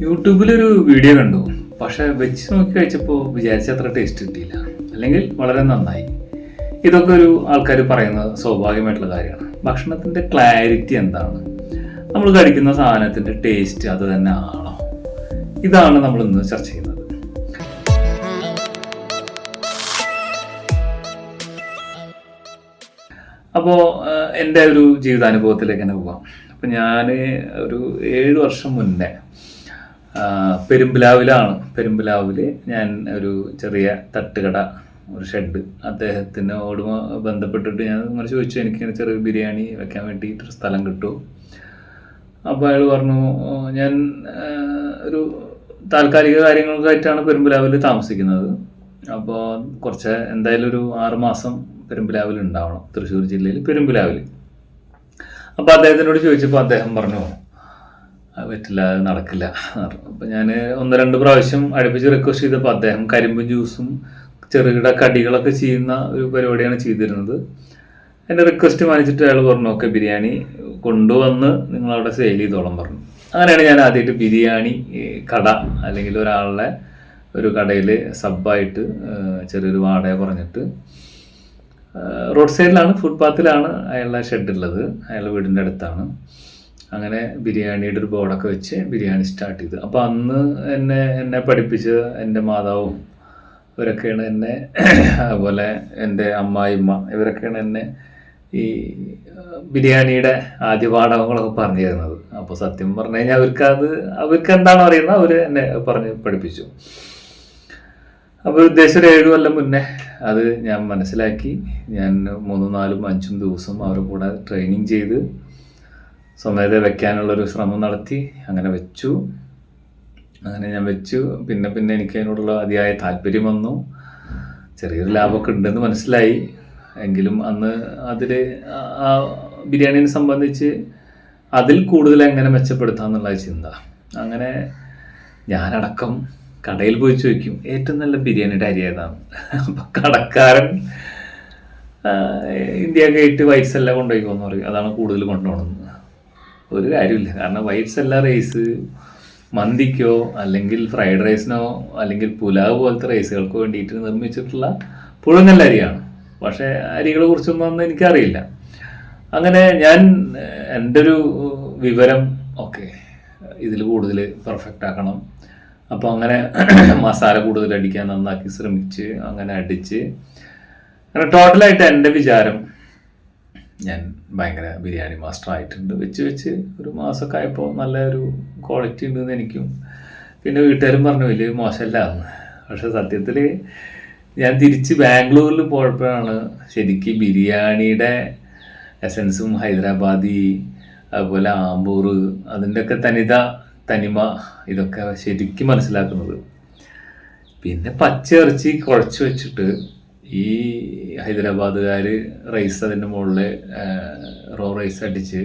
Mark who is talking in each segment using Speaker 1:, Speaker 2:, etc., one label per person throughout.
Speaker 1: യൂട്യൂബിലൊരു video കണ്ടു. പക്ഷെ വെച്ച് നോക്കി കഴിച്ചപ്പോൾ വിചാരിച്ച അത്ര ടേസ്റ്റ് കിട്ടിയില്ല. അല്ലെങ്കിൽ വളരെ നന്നായി. ഇതൊക്കെ ഒരു ആൾക്കാർ പറയുന്നത് സ്വാഭാവികമായിട്ടുള്ള കാര്യമാണ്. ഭക്ഷണത്തിന്റെ ക്ലാരിറ്റി എന്താണ്? നമ്മൾ കഴിക്കുന്ന സാധനത്തിന്റെ ടേസ്റ്റ് അത് തന്നെ ആണോ? ഇതാണ് നമ്മൾ ഇന്ന് ചർച്ച ചെയ്യുന്നത്. അപ്പോൾ എന്റെ ഒരു ജീവിതാനുഭവത്തിലേക്ക് തന്നെ പോവാം. അപ്പം ഞാൻ ഒരു ഏഴ് വർഷം മുന്നേ പെരുമ്പിലാവിലാണ്. പെരുമ്പിലാവിൽ ഞാൻ ഒരു ചെറിയ തട്ടുകട ഒരു ഷെഡ് അദ്ദേഹത്തിനോട് ബന്ധപ്പെട്ടിട്ട് ഞാൻ ഇങ്ങനെ ചോദിച്ചു എനിക്ക് ചെറിയ ബിരിയാണി വെക്കാൻ വേണ്ടിയിട്ടൊരു സ്ഥലം കിട്ടും? അപ്പോൾ അയാൾ പറഞ്ഞു ഞാൻ ഒരു താൽക്കാലിക കാര്യങ്ങൾക്കായിട്ടാണ് പെരുമ്പിലാവിൽ താമസിക്കുന്നത്. അപ്പോൾ കുറച്ച് എന്തായാലും ഒരു ആറുമാസം പെരുമ്പിലാവിൽ ഉണ്ടാവണം തൃശ്ശൂർ ജില്ലയിൽ പെരുമ്പിലാവിൽ അപ്പോൾ അദ്ദേഹത്തിനോട് ചോദിച്ചപ്പോൾ അദ്ദേഹം പറഞ്ഞു പറ്റില്ല അത് നടക്കില്ല. അപ്പം ഞാൻ ഒന്ന് രണ്ട് പ്രാവശ്യം അടുപ്പിച്ച് റിക്വസ്റ്റ് ചെയ്തപ്പോൾ അദ്ദേഹം കരിമ്പും ജ്യൂസും ചെറുകിട കടികളൊക്കെ ചെയ്യുന്ന ഒരു പരിപാടിയാണ് ചെയ്തിരുന്നത്. എന്റെ റിക്വസ്റ്റ് മാനിച്ചിട്ട് അയാൾ പറഞ്ഞു ഓക്കെ ബിരിയാണി കൊണ്ടുവന്ന് നിങ്ങളവിടെ സെയിൽ ചെയ്തോളം പറഞ്ഞു. അങ്ങനെയാണ് ഞാൻ ആദ്യമായിട്ട് ബിരിയാണി കട അല്ലെങ്കിൽ ഒരാളുടെ ഒരു കടയിൽ സബ്ബായിട്ട് ചെറിയൊരു വാടക പറഞ്ഞിട്ട് റോഡ് സൈഡിലാണ് ഫുട്പാത്തിലാണ് അയാളുടെ ഷെഡ് ഉള്ളത് അയാളുടെ വീടിന്റെ അടുത്താണ്. അങ്ങനെ ബിരിയാണിയുടെ ഒരു ബോർഡൊക്കെ വെച്ച് ബിരിയാണി സ്റ്റാർട്ട് ചെയ്തു. അപ്പോൾ അന്ന് എന്നെ എന്നെ പഠിപ്പിച്ച എന്റെ മാതാവും ഇവരൊക്കെയാണ് എന്നെ അതുപോലെ എന്റെ അമ്മായിമ്മ ഇവരൊക്കെയാണ് എന്നെ ഈ ബിരിയാണിയുടെ ആദ്യ പാഠങ്ങളൊക്കെ പറഞ്ഞു തരുന്നത്. അപ്പോൾ സത്യം പറഞ്ഞു കഴിഞ്ഞാൽ അവർക്ക് അത് അവർക്ക് എന്താണോ അറിയുന്നത്? അവർ എന്നെ പറഞ്ഞ് പഠിപ്പിച്ചു. അപ്പോൾ ഉദ്ദേശം ഒരു ഏഴ് കൊല്ലം മുന്നേ അത് ഞാൻ മനസ്സിലാക്കി. ഞാൻ മൂന്നും നാലും അഞ്ചും ദിവസം അവരുടെ കൂടെ ട്രെയിനിങ് ചെയ്ത് സ്വമേധ വെക്കാനുള്ളൊരു ശ്രമം നടത്തി അങ്ങനെ വെച്ചു. അങ്ങനെ ഞാൻ വെച്ചു. പിന്നെ പിന്നെ എനിക്ക് അതിനോടുള്ള അതിയായ താല്പര്യം വന്നു. ചെറിയൊരു ലാഭമൊക്കെ ഉണ്ടെന്ന് മനസ്സിലായി. എങ്കിലും അന്ന് അതിൽ ആ ബിരിയാണിനെ സംബന്ധിച്ച് അതിൽ കൂടുതൽ എങ്ങനെ മെച്ചപ്പെടുത്താം എന്നുള്ള ചിന്ത. അങ്ങനെ ഞാനടക്കം കടയിൽ പോയി ചോദിക്കും ഏറ്റവും നല്ല ബിരിയാണിയുടെ അരി ഏതാണ്? അപ്പം കടക്കാരൻ ഇന്ത്യ ഗേറ്റ് വൈറ്റ്സ് എല്ലാം കൊണ്ടുപോയിക്കോന്ന് പറയും. അതാണ് കൂടുതൽ കൊണ്ടുപോകണമെന്ന് ഒരു കാര്യമില്ല. കാരണം വൈറ്റ്സ് എല്ലാ റൈസ് മന്തിക്കോ അല്ലെങ്കിൽ ഫ്രൈഡ് റൈസിനോ അല്ലെങ്കിൽ പുലാവ് പോലത്തെ റൈസുകൾക്കോ വേണ്ടിയിട്ട് നിർമ്മിച്ചിട്ടുള്ള പുഴങ്ങല്ല അരിയാണ്. പക്ഷേ അരികളെ കുറിച്ചൊന്നും എനിക്കറിയില്ല. അങ്ങനെ ഞാൻ എന്റെ ഒരു വിവരം ഓക്കെ ഇതിൽ കൂടുതൽ പെർഫെക്റ്റ് ആക്കണം. അപ്പോൾ അങ്ങനെ മസാല കൂടുതൽ അടിക്കാൻ നന്നാക്കി ശ്രമിച്ച് അങ്ങനെ അടിച്ച്. അങ്ങനെ ടോട്ടലായിട്ട് എന്റെ വിചാരം ഞാൻ ഭയങ്കര ബിരിയാണി മാസ്റ്റർ ആയിട്ടുണ്ട്. വെച്ച് വെച്ച് ഒരു മാസമൊക്കെ ആയപ്പോൾ നല്ല ഒരു ക്വാളിറ്റി ഉണ്ടെന്ന് എനിക്കും പിന്നെ വീട്ടുകാരും പറഞ്ഞു വലിയ മോശമല്ല. പക്ഷെ സത്യത്തിൽ ഞാൻ തിരിച്ച് ബാംഗ്ലൂരിൽ പോയപ്പോഴാണ് ശരിക്കും ബിരിയാണിയുടെ എസൻസും ഹൈദരാബാദി അതുപോലെ ആമ്പൂർ അതിന്റെയൊക്കെ തനിത തനിമ ഇതൊക്കെ ശരിക്കും മനസ്സിലാക്കുന്നത്. പിന്നെ പച്ചയിറച്ചി കുഴച്ച് വെച്ചിട്ട് ഈ ഹൈദരാബാദുകാർ റൈസ് അതിന്റെ മുകളിൽ റോ റൈസ് അടിച്ച്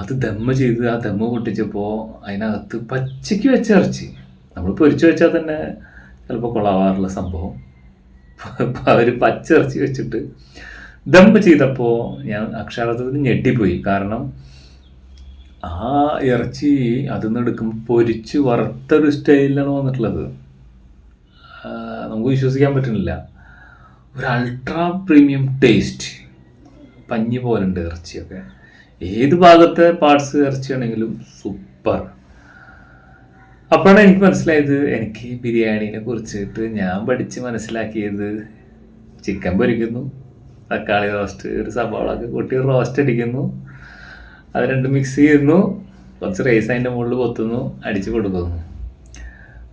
Speaker 1: അത് ദമ്മ ചെയ്ത് ആ ദമ്മ പൊട്ടിച്ചപ്പോൾ അതിനകത്ത് പച്ചയ്ക്ക് വെച്ച ഇറച്ചി. നമ്മൾ പൊരിച്ചു വെച്ചാൽ തന്നെ ചിലപ്പോൾ കൊളാവാറുള്ള സംഭവം. അവർ പച്ച ഇറച്ചി വെച്ചിട്ട് ദമ്മ ചെയ്തപ്പോൾ ഞാൻ അക്ഷരാർത്ഥത്തിൽ ഞെട്ടിപ്പോയി. കാരണം ആ ഇറച്ചി അതിൽ നിന്ന് എടുക്കുമ്പോൾ പൊരിച്ച് വറുത്തൊരു സ്റ്റൈലിലാണ് വന്നിട്ടുള്ളത്. നമുക്ക് വിശ്വസിക്കാൻ പറ്റുന്നില്ല. ഒരു അൾട്രാ പ്രീമിയം ടേസ്റ്റ് പഞ്ഞി പോലുണ്ട് ഇറച്ചിയൊക്കെ. ഏത് ഭാഗത്തെ പാർട്സ് ഇറച്ചിയാണെങ്കിലും സൂപ്പർ അപ്പോഴാണ് എനിക്ക് മനസ്സിലായത് എനിക്ക് ബിരിയാണീനെ കുറിച്ചിട്ട് ഞാൻ പഠിച്ച് മനസ്സിലാക്കിയത് ചിക്കൻ പൊരിക്കുന്നു തക്കാളി റോസ്റ്റ് ഒരു സവാള ഒക്കെ കൂട്ടി റോസ്റ്റ് അടിക്കുന്നു അത് രണ്ടും മിക്സ് ചെയ്യുന്നു കുറച്ച് റൈസ് അതിന്റെ മുകളിൽ കൊത്തുന്നു അടിച്ച് കൊടുക്കുന്നു.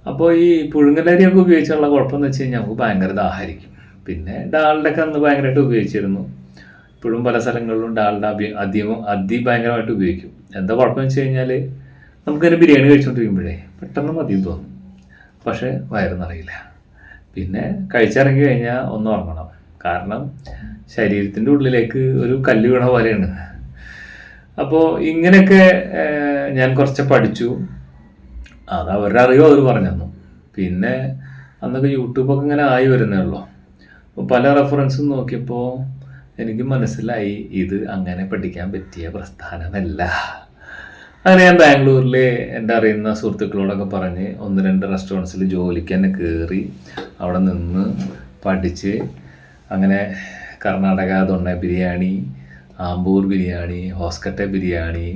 Speaker 1: അപ്പോൾ ഈ പുഴുങ്ങലരിയൊക്കെ ഉപയോഗിച്ചുള്ള കുഴപ്പമെന്ന് വെച്ച് കഴിഞ്ഞാൽ നമുക്ക് ഭയങ്കര ദാഹരിക്കും പിന്നെ ഡാളിന്റെ അന്ന് ഭയങ്കരമായിട്ട് ഉപയോഗിച്ചിരുന്നു. ഇപ്പോഴും പല സ്ഥലങ്ങളിലും അഭി അധികം അതി ഭയങ്കരമായിട്ട് ഉപയോഗിക്കും. എന്താ കുഴപ്പമെന്ന് വെച്ച് കഴിഞ്ഞാൽ നമുക്കൊരു ബിരിയാണി കഴിച്ചുകൊണ്ടിരിക്കുമ്പോഴേ പെട്ടെന്ന് മതി തോന്നും. പക്ഷേ വയറുന്നറിയില്ല നിറയില്ല പിന്നെ കഴിച്ചിറങ്ങി കഴിഞ്ഞാൽ ഒന്ന് ഉറങ്ങണം. കാരണം ശരീരത്തിന്റെ ഉള്ളിലേക്ക് ഒരു കല്ല് വീണ പോലെയാണ്. അപ്പോൾ ഇങ്ങനെയൊക്കെ ഞാൻ കുറച്ച് പഠിച്ചു. അത് അവരുടെ അറിവ് അവർ പറഞ്ഞു തന്നു. പിന്നെ അന്നൊക്കെ യൂട്യൂബൊക്കെ ഇങ്ങനെ ആയി വരുന്നേ ഉള്ളൂ. പല റെഫറൻസും നോക്കിയപ്പോൾ എനിക്ക് മനസ്സിലായി ഇത് അങ്ങനെ പഠിക്കാൻ പറ്റിയ പ്രസ്ഥാനമല്ല. അങ്ങനെ ഞാൻ ബാംഗ്ലൂരിൽ എന്റെ അറിയുന്ന സുഹൃത്തുക്കളോടൊക്കെ പറഞ്ഞ് ഒന്ന് രണ്ട് റെസ്റ്റോറന്റ്സിൽ ജോലിക്ക് തന്നെ കയറി അവിടെ നിന്ന് പഠിച്ച് അങ്ങനെ കർണാടക തൊണ്ണ ബിരിയാണി ആംബൂർ ബിരിയാണി ഹോസ്കട്ടെ ബിരിയാണി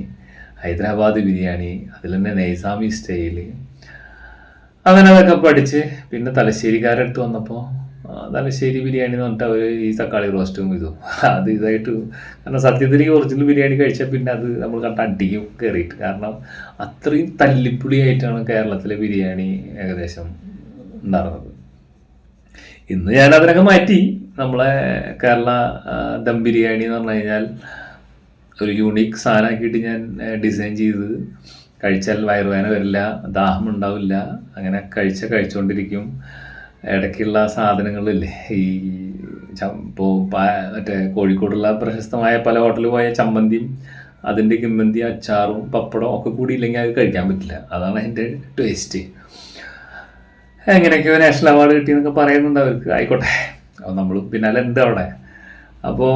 Speaker 1: ഹൈദരാബാദ് ബിരിയാണി അതിൽ തന്നെ നൈസാമി സ്റ്റൈൽ. അങ്ങനെ അതൊക്കെ പഠിച്ച് പിന്നെ തലശ്ശേരിക്കാരടുത്ത് വന്നപ്പോൾ തലശ്ശേരി ബിരിയാണി എന്ന് പറഞ്ഞിട്ട് അവർ ഈ തക്കാളി റോസ്റ്റും ഇതും. അത് ഇതായിട്ട് കാരണം സത്യത്തിൽ ഈ ഒറിജിനൽ ബിരിയാണി കഴിച്ചാൽ പിന്നെ അത് നമ്മൾ കണ്ട അടിക്കും കയറിയിട്ട് കാരണം അത്രയും തല്ലിപ്പുളിയായിട്ടാണ് കേരളത്തിലെ ബിരിയാണി ഏകദേശം ഉണ്ടാകുന്നത്. ഇന്ന് ഞാൻ അതിനൊക്കെ മാറ്റി. നമ്മളെ കേരള ദം ബിരിയാണി എന്ന് പറഞ്ഞു കഴിഞ്ഞാൽ ഒരു യൂണീക്ക് സാധനമാക്കിയിട്ട് ഞാൻ ഡിസൈൻ ചെയ്ത് കഴിച്ചാൽ വയറുവേന വരില്ല ദാഹം ഉണ്ടാവില്ല അങ്ങനെ കഴിച്ച കഴിച്ചുകൊണ്ടിരിക്കും ഇടയ്ക്കുള്ള സാധനങ്ങളില്ലേ? ഈ ഇപ്പോൾ മറ്റേ കോഴിക്കോടുള്ള പ്രശസ്തമായ പല ഹോട്ടലിൽ പോയ ചമ്മന്തിയും അതിന്റെ കിമ്മന്തി അച്ചാറും പപ്പടവും ഒക്കെ കൂടി ഇല്ലെങ്കിൽ അത് കഴിക്കാൻ പറ്റില്ല. അതാണ് അതിന്റെ ടേസ്റ്റ്. എങ്ങനെയൊക്കെയോ നാഷണൽ അവാർഡ് കിട്ടിയെന്നൊക്കെ പറയുന്നുണ്ട് അവർക്ക്. ആയിക്കോട്ടെ. അപ്പോൾ നമ്മൾ പിന്നാലെ ഉണ്ട് അവിടെ. അപ്പോൾ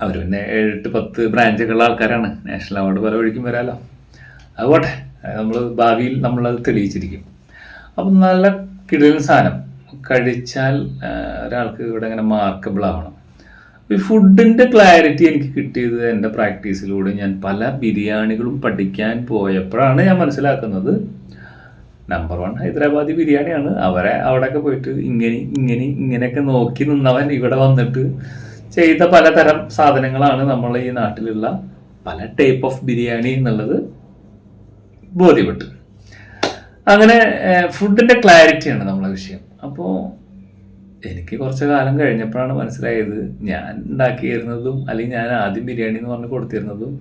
Speaker 1: അവർ പിന്നെ ഏഴെട്ട് പത്ത് ബ്രാഞ്ചൊക്കെ ഉള്ള ആൾക്കാരാണ്. നാഷണൽ അവാർഡ് പല വഴിക്കും വരാമല്ലോ അതുപോട്ടെ നമ്മൾ ഭാവിയിൽ നമ്മളത് തെളിയിച്ചിരിക്കും. അപ്പം നല്ല കിടിലൻ സാധനം കഴിച്ചാൽ ഒരാൾക്ക് ഇവിടെ ഇങ്ങനെ മാർക്കബിൾ ആവണം. ഈ ഫുഡിന്റെ ക്ലാരിറ്റി എനിക്ക് കിട്ടിയത് എന്റെ പ്രാക്ടീസിലൂടെ ഞാൻ പല ബിരിയാണികളും പഠിക്കാൻ പോയപ്പോഴാണ് ഞാൻ മനസ്സിലാക്കുന്നത്. നമ്പർ വൺ ഹൈദരാബാദി ബിരിയാണിയാണ്. അവരെ അവിടെയൊക്കെ പോയിട്ട് ഇങ്ങനെ ഇങ്ങനെ ഇങ്ങനെയൊക്കെ നോക്കി നിന്നവൻ ഇവിടെ വന്നിട്ട് ചെയ്ത പലതരം സാധനങ്ങളാണ് നമ്മൾ ഈ നാട്ടിലുള്ള പല ടൈപ്പ് ഓഫ് ബിരിയാണി എന്നുള്ളത് ബോധ്യപ്പെട്ടു. അങ്ങനെ ഫുഡിന്റെ ക്ലാരിറ്റിയാണ് നമ്മളെ വിഷയം. അപ്പോൾ എനിക്ക് കുറച്ച് കാലം കഴിഞ്ഞപ്പോഴാണ് മനസ്സിലായത് ഞാൻ ഉണ്ടാക്കിയിരുന്നതും അല്ലെങ്കിൽ ഞാൻ ആദ്യം ബിരിയാണി എന്ന് പറഞ്ഞ് കൊടുത്തിരുന്നതും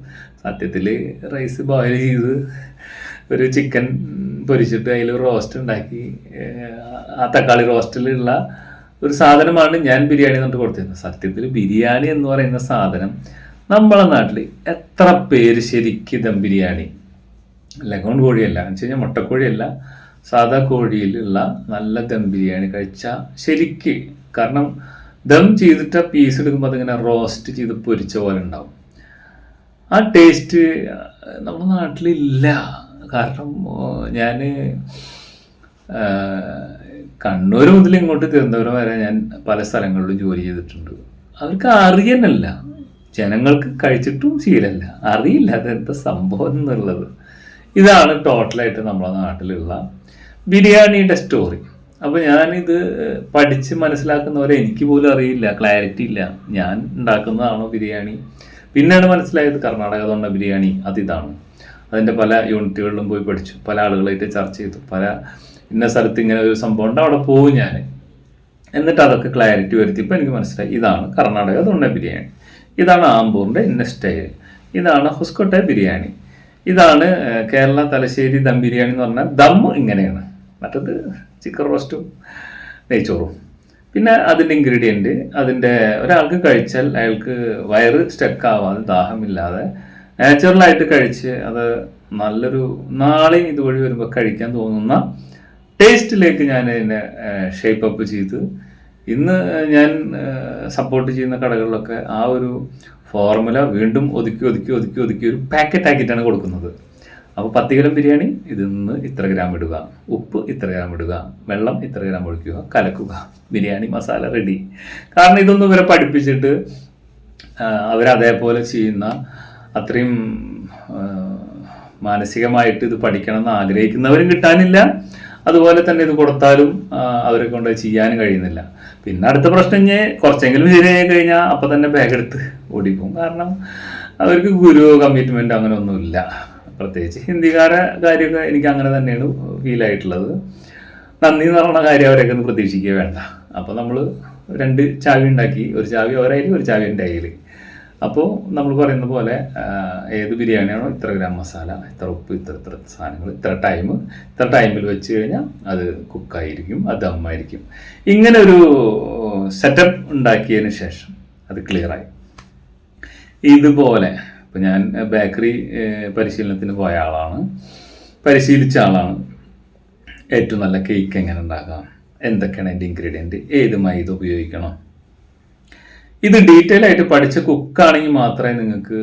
Speaker 1: സത്യത്തിൽ റൈസ് ബോയിൽ ചെയ്ത് ഒരു ചിക്കൻ പൊരിച്ചിട്ട് അതിൽ റോസ്റ്റ് ഉണ്ടാക്കി. ആ തക്കാളി റോസ്റ്റിലുള്ള ഒരു സാധനമാണ് ഞാൻ ബിരിയാണി എന്നിട്ട് കൊടുത്തിരുന്നത്. സത്യത്തിൽ ബിരിയാണി എന്ന് പറയുന്ന സാധനം നമ്മളെ നാട്ടിൽ എത്ര പേര് ശരിക്കും ദം ബിരിയാണി ലഗോൺ കോഴിയല്ല. എന്ന് വെച്ച് കഴിഞ്ഞാൽ മുട്ടക്കോഴിയല്ല സാധാ കോഴിയിലുള്ള നല്ല ദം ബിരിയാണി കഴിച്ചാൽ ശരിക്ക് കാരണം ദം ചെയ്തിട്ട് ആ പീസ് എടുക്കുമ്പോൾ അതിങ്ങനെ റോസ്റ്റ് ചെയ്ത് പൊരിച്ച പോലെ ഉണ്ടാവും. ആ ടേസ്റ്റ് നമ്മുടെ നാട്ടിലില്ല. കാരണം ഞാൻ കണ്ണൂർ മുതൽ ഇങ്ങോട്ട് തിരുവനന്തപുരം വരെ ഞാൻ പല സ്ഥലങ്ങളിലും ജോലി ചെയ്തിട്ടുണ്ട്. അവർക്ക് അറിയാനല്ല ജനങ്ങൾക്ക് കഴിച്ചിട്ടും ശീലമല്ല അറിയില്ല അതെന്താ സംഭവം എന്നുള്ളത്. ഇതാണ് ടോട്ടലായിട്ട് നമ്മുടെ നാട്ടിലുള്ള ബിരിയാണിയുടെ സ്റ്റോറി. അപ്പോൾ ഞാനിത് പഠിച്ച് മനസ്സിലാക്കുന്നവരെ എനിക്ക് പോലും അറിയില്ല ക്ലാരിറ്റി ഇല്ല. ഞാൻ ഉണ്ടാക്കുന്നതാണോ ബിരിയാണി? പിന്നെയാണ് മനസ്സിലായത് കർണാടക തൊണ്ട ബിരിയാണി അതിതാണ്. അതിന്റെ പല യൂണിറ്റുകളിലും പോയി പഠിച്ചു പല ആളുകളായിട്ട് ചർച്ച ചെയ്തു പല ഇന്ന സ്ഥലത്ത് ഇങ്ങനെ ഒരു സംഭവം ഉണ്ട് അവിടെ പോകും ഞാൻ എന്നിട്ട് അതൊക്കെ ക്ലാരിറ്റി വരുത്തിയപ്പോൾ എനിക്ക് മനസ്സിലായി ഇതാണ് കർണാടക തൊണ്ട ബിരിയാണി. ഇതാണ് ആമ്പൂറിന്റെ ഇന്ന സ്റ്റൈൽ ഇതാണ് ഹുസ്കോട്ടെ ബിരിയാണി. ഇതാണ് കേരള തലശ്ശേരി ദം ബിരിയാണി എന്ന് പറഞ്ഞാൽ ദം ഇങ്ങനെയാണ്. മറ്റത് ചിക്കൻ റോസ്റ്റും നെയ്ച്ചോറും. പിന്നെ അതിന്റെ ഇൻഗ്രീഡിയന്റ് അതിന്റെ ഒരാൾക്ക് കഴിച്ചാൽ അയാൾക്ക് വയറ് സ്റ്റക്ക് ആവാതെ ദാഹമില്ലാതെ നാച്ചുറലായിട്ട് കഴിച്ച് അത് നല്ലൊരു നാളെ ഇതുവഴി വരുമ്പോൾ കഴിക്കാൻ തോന്നുന്ന ടേസ്റ്റിലേക്ക് ഞാൻ ഇതിനെ ഷേപ്പ് അപ്പ് ചെയ്ത് ഇന്ന് ഞാൻ സപ്പോർട്ട് ചെയ്യുന്ന കടകളിലൊക്കെ ആ ഒരു ഫോർമുല വീണ്ടും ഒതുക്കി ഒതുക്കി ഒതുക്കി ഒതുക്കി ഒരു പാക്കറ്റ് ആക്കിയിട്ടാണ് കൊടുക്കുന്നത്. അപ്പോൾ പത്ത് കിലോ ബിരിയാണി ഇതിൽ നിന്ന് ഇത്ര ഗ്രാം ഇടുക. ഉപ്പ് ഇത്ര ഗ്രാം ഇടുക. വെള്ളം ഇത്ര ഗ്രാം ഒഴിക്കുക. കലക്കുക. ബിരിയാണി മസാല റെഡി കാരണം ഇതൊന്നും ഇവരെ പഠിപ്പിച്ചിട്ട് അവരതേപോലെ ചെയ്യുന്ന അത്രയും മാനസികമായിട്ട് ഇത് പഠിക്കണം എന്ന് ആഗ്രഹിക്കുന്നവരും കിട്ടാനില്ല. അതുപോലെ തന്നെ ഇത് കൊടുത്താലും അവരെ കൊണ്ട് ചെയ്യാനും കഴിയുന്നില്ല. പിന്നെ അടുത്ത പ്രശ്നം ഇനി കുറച്ചെങ്കിലും ശരിയായി കഴിഞ്ഞാൽ അപ്പം തന്നെ ബാഗ് എടുത്ത് ഓടിപ്പോകും കാരണം അവർക്ക് ഗുരു കമ്മിറ്റ്മെന്റ് അങ്ങനെ ഒന്നുമില്ല. പ്രത്യേകിച്ച് ഹിന്ദിക്കാരെ കാര്യമൊക്കെ എനിക്ക് അങ്ങനെ തന്നെയാണ് ഫീൽ ആയിട്ടുള്ളത്. നന്ദി എന്ന് പറയുന്ന കാര്യം അവരൊക്കെ ഒന്ന് പ്രതീക്ഷിക്കുക വേണ്ട. അപ്പോൾ നമ്മൾ രണ്ട് ചാവി ഉണ്ടാക്കി. ഒരു ചാവി അവരായാലും ഒരു ചാവി എന്റെ അപ്പോൾ നമ്മൾ പറയുന്ന പോലെ ഏത് ബിരിയാണിയാണോ ഇത്ര ഗ്രാം മസാല ഇത്ര ഉപ്പ് ഇത്ര ഇത്ര സാധനങ്ങൾ ഇത്ര ടൈം ഇത്ര ടൈമിൽ വെച്ച് കഴിഞ്ഞാൽ അത് കുക്കായിരിക്കും അത് ദമ്മായിരിക്കും ഇങ്ങനെ ഒരു സെറ്റപ്പ് ഉണ്ടാക്കിയതിന് ശേഷം അത് ക്ലിയറായി ഇതുപോലെ ഇപ്പം ഞാൻ ബേക്കറി പരിശീലനത്തിന് പോയ ആളാണ്. പരിശീലിച്ച ആളാണ്. ഏറ്റവും നല്ല കേക്ക് എങ്ങനെ ഉണ്ടാക്കാം? എന്തൊക്കെയാണ് അതിന്റെ ഇൻഗ്രീഡിയന്റ് ഏത് മൈദ ഉപയോഗിക്കണം? ഇത് ഡീറ്റെയിൽ ആയിട്ട് പഠിച്ച കുക്ക് ആണെങ്കിൽ മാത്രമേ നിങ്ങൾക്ക്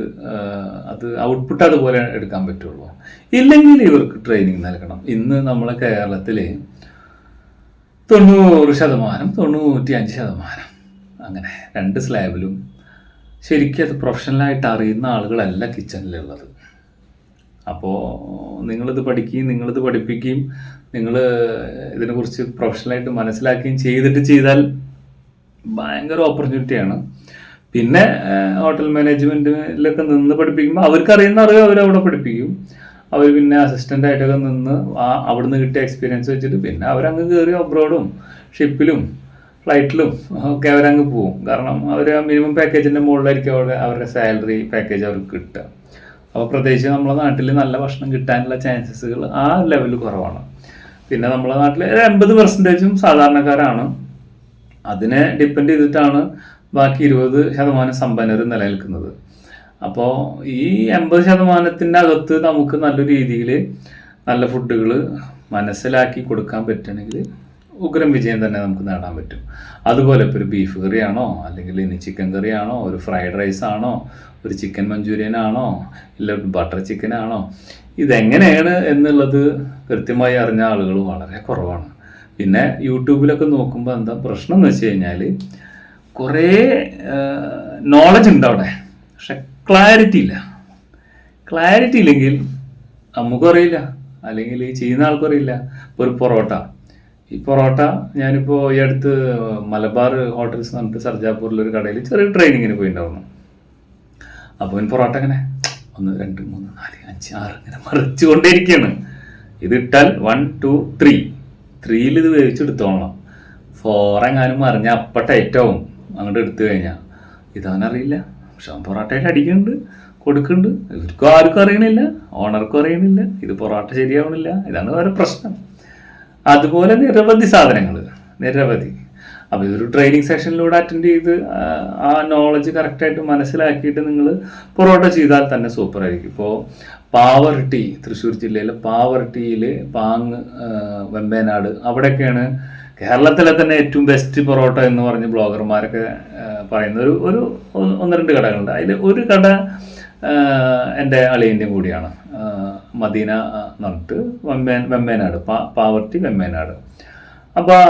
Speaker 1: അത് ഔട്ട്പുട്ട് അതുപോലെ എടുക്കാൻ പറ്റുള്ളൂ. ഇല്ലെങ്കിൽ ഇവർക്ക് ട്രെയിനിങ് നൽകണം. ഇന്ന് നമ്മളെ കേരളത്തിൽ തൊണ്ണൂറ് ശതമാനം തൊണ്ണൂറ്റി അഞ്ച് ശതമാനം അങ്ങനെ രണ്ട് സ്ലാബിലും ശരിക്കും അത് പ്രൊഫഷണലായിട്ട് അറിയുന്ന ആളുകളല്ല കിച്ചണിലുള്ളത് അപ്പോൾ നിങ്ങളിത് പഠിക്കുകയും നിങ്ങളിത് പഠിപ്പിക്കുകയും നിങ്ങൾ ഇതിനെക്കുറിച്ച് പ്രൊഫഷണലായിട്ട് മനസ്സിലാക്കുകയും ചെയ്തിട്ട് ചെയ്താൽ ഭയങ്കര ഓപ്പർച്യൂണിറ്റിയാണ് പിന്നെ ഹോട്ടൽ മാനേജ്മെന്റിലൊക്കെ നിന്ന് പഠിപ്പിക്കുമ്പോൾ അവർക്ക് അറിയുന്ന അറിവ് അവരവിടെ പഠിപ്പിക്കും. അവർ പിന്നെ അസിസ്റ്റന്റ് ആയിട്ടൊക്കെ നിന്ന് ആ അവിടുന്ന് കിട്ടിയ എക്സ്പീരിയൻസ് വെച്ചിട്ട് പിന്നെ അവരങ്ങ് കയറി അബ്രോഡും ഷിപ്പിലും ഫ്ലൈറ്റിലും ഒക്കെ അവരങ്ങ് പോവും. കാരണം അവർ മിനിമം പാക്കേജിന്റെ മുകളിലായിരിക്കും അവിടെ അവരുടെ സാലറി പാക്കേജ് അവർക്ക് കിട്ടുക. അപ്പോൾ പ്രത്യേകിച്ച് നമ്മളെ നാട്ടിൽ നല്ല ഭക്ഷണം കിട്ടാനുള്ള ചാൻസസുകൾ ആ ലെവലിൽ കുറവാണ്. പിന്നെ നമ്മളെ നാട്ടിൽ ഒരു എൺപത് പെർസെന്റേജും സാധാരണക്കാരാണ്. അതിനെ ഡിപ്പെൻഡ് ചെയ്തിട്ടാണ് ബാക്കി ഇരുപത് ശതമാനം സമ്പന്നർ നിലനിൽക്കുന്നത്. അപ്പോൾ ഈ എൺപത് ശതമാനത്തിന്റെ അകത്ത് നമുക്ക് നല്ല രീതിയിൽ നല്ല ഫുഡുകൾ മനസ്സിലാക്കി കൊടുക്കാൻ പറ്റുകയാണെങ്കിൽ ഉഗ്രം വിജയം തന്നെ നമുക്ക് നേടാൻ പറ്റും. അതുപോലെ ഇപ്പോൾ ഒരു ബീഫ് കറിയാണോ അല്ലെങ്കിൽ ഇനി ചിക്കൻ കറിയാണോ ഒരു ഫ്രൈഡ് റൈസ് ആണോ ഒരു ചിക്കൻ മഞ്ചൂരിയൻ ആണോ ഇല്ല ബട്ടർ ചിക്കൻ ആണോ ഇതെങ്ങനെയാണ് എന്നുള്ളത് കൃത്യമായി അറിഞ്ഞ ആളുകൾ വളരെ കുറവാണ്. പിന്നെ യൂട്യൂബിലൊക്കെ നോക്കുമ്പോൾ എന്താ പ്രശ്നം എന്ന് വെച്ച് കഴിഞ്ഞാൽ കുറേ നോളജ് ഉണ്ട് അവിടെ. പക്ഷെ ക്ലാരിറ്റി ഇല്ല. ക്ലാരിറ്റി ഇല്ലെങ്കിൽ നമുക്കും അറിയില്ല. അല്ലെങ്കിൽ ഈ ചെയ്യുന്ന ആൾക്കും അറിയില്ല. ഇപ്പോൾ ഒരു പൊറോട്ട. ഈ പൊറോട്ട ഞാനിപ്പോൾ ഈ അടുത്ത് മലബാർ ഹോട്ടൽസ് എന്ന് പറഞ്ഞിട്ട് സർജാപൂരിലൊരു കടയിൽ ചെറിയ ട്രെയിനിങ്ങിന് പോയിട്ടുണ്ടായിരുന്നു അപ്പോൾ ഈ പൊറോട്ട ഇങ്ങനെ ഒന്ന് രണ്ട് മൂന്ന് നാല് അഞ്ച് ആറ് ഇങ്ങനെ മറിച്ചുകൊണ്ടേയിരിക്കുകയാണ് ഇതിട്ടാൽ വൺ ടു ത്രീ ത്രീയിൽ ഇത് വേവിച്ചെടുത്തോളണം. ഫോർ എങ്ങാനും മറിഞ്ഞ അപ്പ ടൈറ്റാവും അങ്ങോട്ട് എടുത്തു കഴിഞ്ഞാൽ ഇതവനറിയില്ല പക്ഷെ അവൻ പൊറോട്ടയായിട്ട് അടിക്കുന്നുണ്ട് കൊടുക്കുന്നുണ്ട്. ഇവർക്കും ആർക്കും അറിയണില്ല ഓണർക്കും അറിയണില്ല ഇത് പൊറോട്ട ശരിയാവണില്ല. ഇതാണ് വേറെ പ്രശ്നം. അതുപോലെ നിരവധി സാധനങ്ങൾ നിരവധി. അപ്പോൾ ഇതൊരു ട്രെയിനിങ് സെഷനിലൂടെ അറ്റൻഡ് ചെയ്ത് ആ, നോളജ് കറക്റ്റായിട്ട് മനസ്സിലാക്കിയിട്ട് നിങ്ങൾ പൊറോട്ട ചെയ്താൽ തന്നെ സൂപ്പർ ആയിരിക്കും. ഇപ്പോൾ പാവർട്ടി തൃശ്ശൂർ ജില്ലയിലെ പാവർട്ടിയിൽ പാങ് വെമ്പേനാട് അവിടെയൊക്കെയാണ് കേരളത്തിലെ തന്നെ ഏറ്റവും ബെസ്റ്റ് പൊറോട്ട എന്ന് പറഞ്ഞ് ബ്ലോഗർമാരൊക്കെ പറയുന്ന ഒരു ഒരു ഒന്ന് രണ്ട് കടകളുണ്ട്. അതിൽ ഒരു കട എന്റെ അളിയന്റെയും കൂടിയാണ്. മദീന എന്ന് പറഞ്ഞിട്ട് വെമ്പേ വെമ്പേനാട് പാ പാവർട്ടി വെമ്പേനാട്. അപ്പോൾ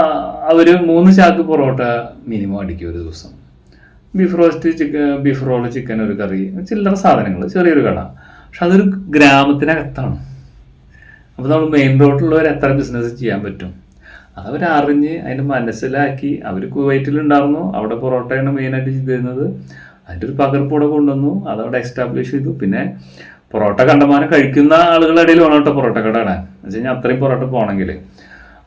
Speaker 1: അവർ മൂന്ന് ചാക്ക് പൊറോട്ട മിനിമം അടിക്കും ഒരു ദിവസം. Beef roast chicken beef roll chicken ഒരു കറി ചില്ലറ സാധനങ്ങൾ ചെറിയൊരു കട. പക്ഷെ അതൊരു ഗ്രാമത്തിനകത്താണ്. അപ്പോൾ നമ്മൾ മെയിൻ റോഡിലുള്ളവർ എത്ര ബിസിനസ് ചെയ്യാൻ പറ്റും? അതവർ അറിഞ്ഞ് അതിന് മനസ്സിലാക്കി അവർ കുവൈറ്റിലുണ്ടായിരുന്നു അവിടെ പൊറോട്ടയാണ് മെയിനായിട്ട് ചെയ്തിരുന്നത്. അതിന്റെ ഒരു പകർപ്പ് കൂടെ കൊണ്ടുവന്നു. അതവിടെ എസ്റ്റാബ്ലിഷ് ചെയ്തു. പിന്നെ പൊറോട്ട കണ്ടമാനം കഴിക്കുന്ന ആളുകളുടെ ഇടയിൽ വേണം കേട്ടോ പൊറോട്ട കട എന്ന് വെച്ച് കഴിഞ്ഞാൽ അത്രയും പൊറോട്ട പോകണമെങ്കിൽ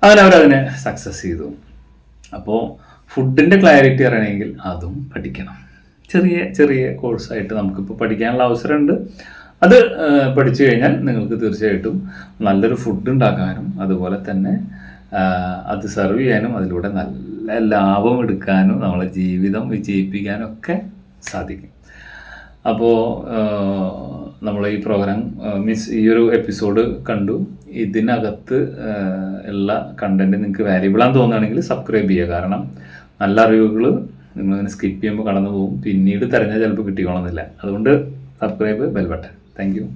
Speaker 1: അങ്ങനെ അവരതിനെ സക്സസ് ചെയ്തു. അപ്പോൾ ഫുഡിന്റെ ക്ലാരിറ്റി അറിയണമെങ്കിൽ അതും പഠിക്കണം. ചെറിയ ചെറിയ കോഴ്സായിട്ട് നമുക്കിപ്പോൾ പഠിക്കാനുള്ള അവസരമുണ്ട്. അത് പഠിച്ചു കഴിഞ്ഞാൽ നിങ്ങൾക്ക് തീർച്ചയായിട്ടും നല്ലൊരു ഫുഡ് ഉണ്ടാക്കാനും അതുപോലെ തന്നെ അത് സെർവ് ചെയ്യാനും അതിലൂടെ നല്ല ലാഭം എടുക്കാനും നമ്മളെ ജീവിതം വിജയിപ്പിക്കാനും ഒക്കെ സാധിക്കും. അപ്പോൾ നമ്മൾ ഈ പ്രോഗ്രാം മീൻസ് ഈ ഒരു എപ്പിസോഡ് കണ്ടു. ഇതിനകത്ത് ഉള്ള കണ്ടന്റ് നിങ്ങൾക്ക് വാല്യുബിളാന്ന് തോന്നുകയാണെങ്കിൽ സബ്സ്ക്രൈബ് ചെയ്യുക. കാരണം നല്ല അറിവുകൾ നിങ്ങളിങ്ങനെ സ്കിപ്പ് ചെയ്യുമ്പോൾ കടന്നു പോകും പിന്നീട് തിരഞ്ഞാൽ ചിലപ്പോൾ കിട്ടിക്കോണമെന്നില്ല അതുകൊണ്ട് subscribe bell button thank you